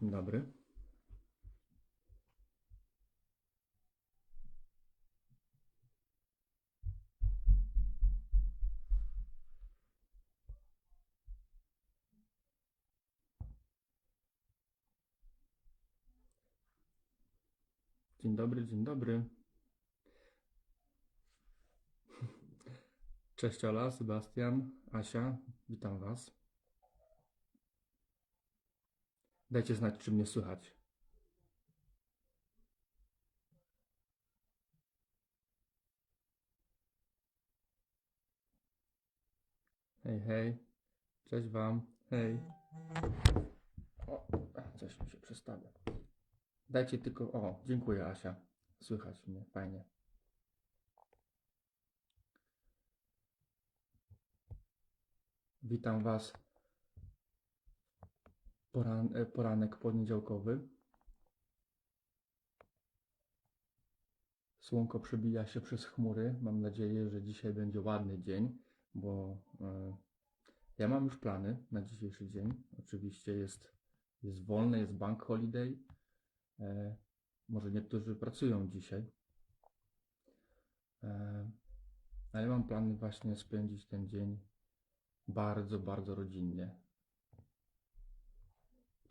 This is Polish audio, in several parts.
Dzień dobry. Dzień dobry, dzień dobry. Cześć Ola, Sebastian, Asia, witam Was. Dajcie znać, czy mnie słychać. Hej, hej. Cześć Wam. Hej. O, coś mi się przestawia. Dajcie tylko. O, dziękuję Asia. Słychać mnie, fajnie. Witam Was. Poran, e, poranek poniedziałkowy. Słonko przebija się przez chmury. Mam nadzieję, że dzisiaj będzie ładny dzień, bo e, ja mam już plany na dzisiejszy dzień. Oczywiście jest, jest wolny, jest bank holiday. E, może niektórzy pracują dzisiaj. Ale mam plany właśnie spędzić ten dzień bardzo, bardzo rodzinnie.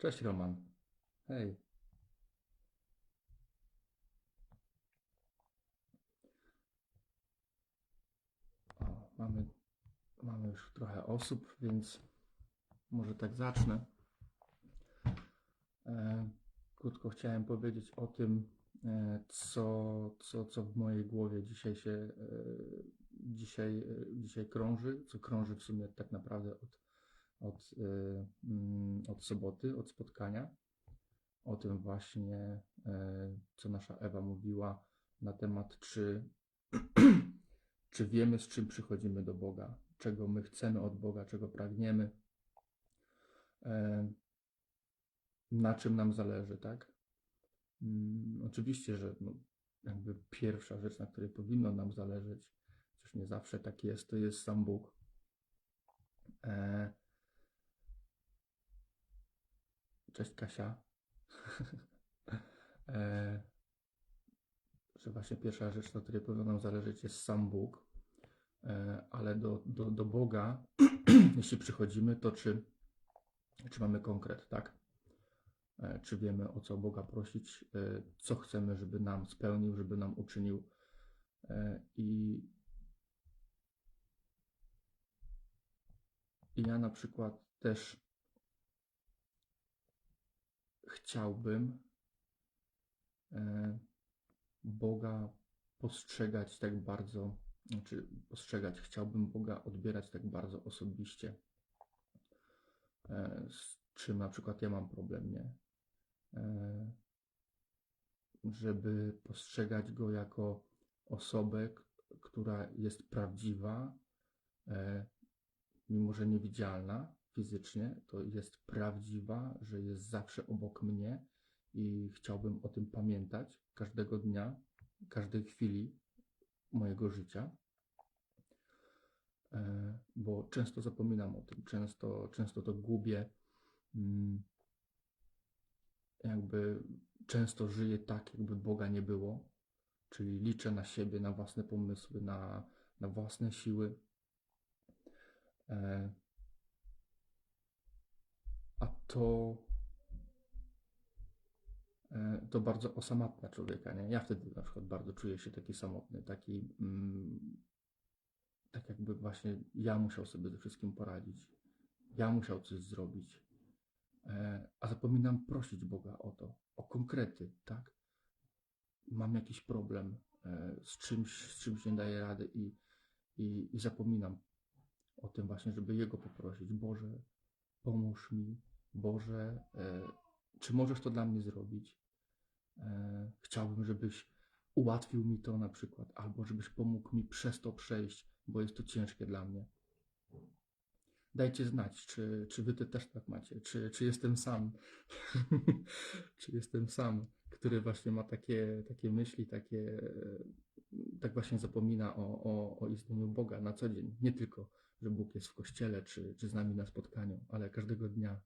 Cześć Roman. Hej. O, mamy, mamy już trochę osób, więc może tak zacznę. E, krótko chciałem powiedzieć o tym, e, co, co, co w mojej głowie dzisiaj się e, dzisiaj, e, dzisiaj krąży, co krąży w sumie tak naprawdę od, od, e, mm, od soboty, od spotkania. O tym właśnie, e, co nasza Ewa mówiła na temat, czy, czy wiemy, z czym przychodzimy do Boga, czego my chcemy od Boga, czego pragniemy, e, na czym nam zależy, tak? Mm, Oczywiście, że no, jakby pierwsza rzecz, na której powinno nam zależeć, chociaż nie zawsze tak jest, to jest sam Bóg. E, Cześć Kasia. e, że właśnie pierwsza rzecz, na której powinno nam zależeć, jest sam Bóg. E, ale do, do, do Boga, jeśli przychodzimy, to czy, czy mamy konkret, tak? E, Czy wiemy, o co Boga prosić, e, co chcemy, żeby nam spełnił, żeby nam uczynił. E, I, i ja na przykład też chciałbym e, Boga postrzegać tak bardzo, znaczy postrzegać, chciałbym Boga odbierać tak bardzo osobiście. E, Z czym na przykład ja mam problem, nie? E, Żeby postrzegać Go jako osobę, która jest prawdziwa, mimo że niewidzialna fizycznie, to jest prawdziwa, że jest zawsze obok mnie i chciałbym o tym pamiętać każdego dnia, każdej chwili mojego życia. E, Bo często zapominam o tym, często, często to gubię. mm, Jakby często żyję tak, jakby Boga nie było, czyli liczę na siebie, na własne pomysły, na, na własne siły. A to, e, to bardzo osamotnia człowieka, nie? Ja wtedy na przykład bardzo czuję się taki samotny, taki, mm, tak jakby właśnie ja musiał sobie ze wszystkim poradzić. Ja musiał coś zrobić. E, A zapominam prosić Boga o to, o konkrety, tak? Mam jakiś problem e, z czymś, z czymś nie daję rady i, i, i zapominam o tym właśnie, żeby Jego poprosić. Boże, pomóż mi. Boże, e, czy możesz to dla mnie zrobić? E, chciałbym, żebyś ułatwił mi to na przykład, albo żebyś pomógł mi przez to przejść, bo jest to ciężkie dla mnie. Dajcie znać, czy, czy wy też tak macie, czy, czy jestem sam, czy jestem sam, który właśnie ma takie, takie myśli, takie, e, tak właśnie zapomina o, o, o istnieniu Boga na co dzień. Nie tylko, że Bóg jest w kościele, czy, czy z nami na spotkaniu, ale każdego dnia.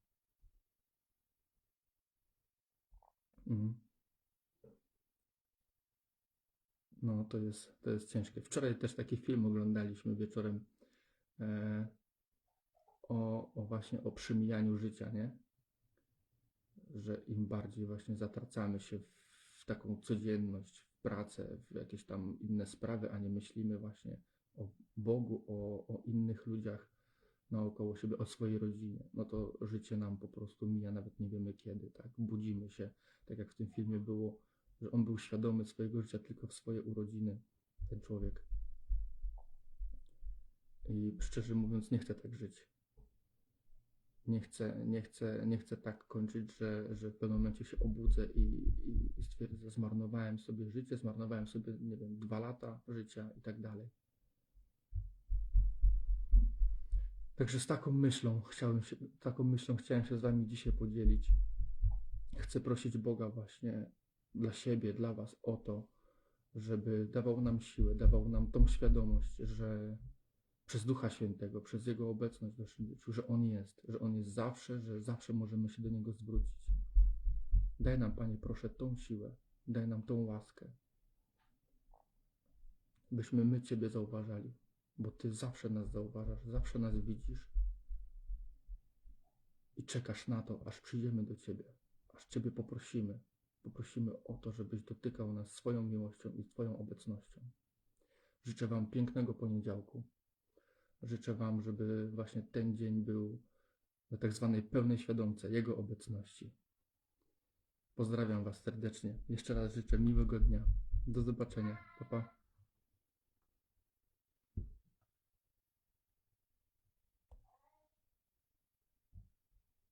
Mhm. No, to jest, to jest ciężkie. Wczoraj też taki film oglądaliśmy wieczorem e, o, o właśnie o przemijaniu życia, nie? Że im bardziej właśnie zatracamy się w, w taką codzienność, w pracę, w jakieś tam inne sprawy, a nie myślimy właśnie o Bogu, o, o innych ludziach naokoło siebie, o swojej rodzinie, no to życie nam po prostu mija, nawet nie wiemy kiedy, tak? Budzimy się, tak jak w tym filmie było, że on był świadomy swojego życia tylko w swoje urodziny, ten człowiek. I szczerze mówiąc, nie chcę tak żyć. Nie chcę, nie chcę, nie chcę tak kończyć, że, że w pewnym momencie się obudzę i, i, i stwierdzę, zmarnowałem sobie życie, zmarnowałem sobie, nie wiem, dwa lata życia i tak dalej. Także z taką myślą chciałem się, taką myślą chciałem się z Wami dzisiaj podzielić. Chcę prosić Boga właśnie dla siebie, dla Was o to, żeby dawał nam siłę, dawał nam tą świadomość, że przez Ducha Świętego, przez Jego obecność w naszym życiu, że On jest, że On jest zawsze, że zawsze możemy się do Niego zwrócić. Daj nam, Panie, proszę, tą siłę, daj nam tą łaskę, byśmy my Ciebie zauważali, bo Ty zawsze nas zauważasz, zawsze nas widzisz i czekasz na to, aż przyjdziemy do Ciebie, aż Ciebie poprosimy. Poprosimy o to, żebyś dotykał nas swoją miłością i Twoją obecnością. Życzę Wam pięknego poniedziałku. Życzę Wam, żeby właśnie ten dzień był na tak zwanej pełnej świadomce Jego obecności. Pozdrawiam Was serdecznie. Jeszcze raz życzę miłego dnia. Do zobaczenia. Pa, pa.